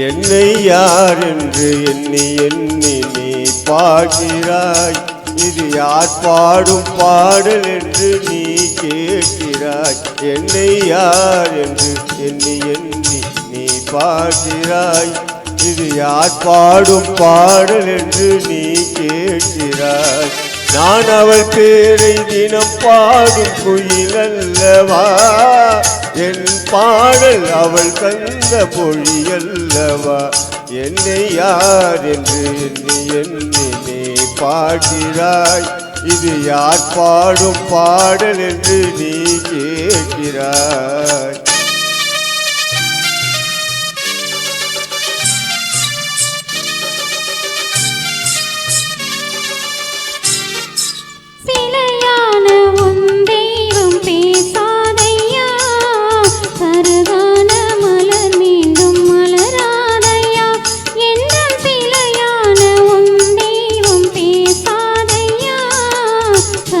என்னை யார் என்று எண்ணி எண்ணி நீ பாடுகிறாய் இது யார் பாடும் பாடல் என்று நீ கேட்கிறாய். என்னை யார் என்று எண்ணி எண்ணி நீ பாடுகிறாய் இது யார் பாடும் பாடல் என்று நீ கேட்கிறாய். நான் அவள் பேரை தினம் பாடும் குயில் அல்லவா? என் பாடல் அவள் தந்த பொழி அல்லவா என்னை யார் என்று என்னை நீ பாடுகிறாய். இது யார் பாடும் பாடல் என்று நீ கேட்கிறாய்.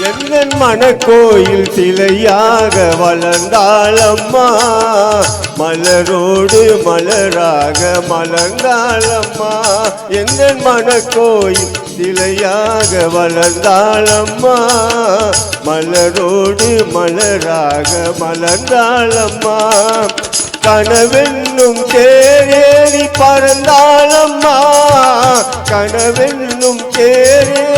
எந்தன் மனக்கோயில் சிலையாக வளர்ந்தாளம்மா மலரோடு மலராக மலர்ந்தாளம்மா எந்தன் மனக்கோயில் சிலையாக வளர்ந்தாளம்மா மலரோடு மலராக மலர்ந்தாளம்மா கனவென்னும் தேரேறி பறந்தாளம்மா கனவென்னும் தேரே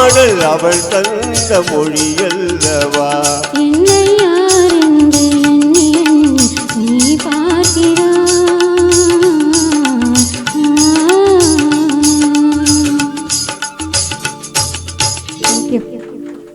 பாடல் அவள் தந்த மொழியல்லவா?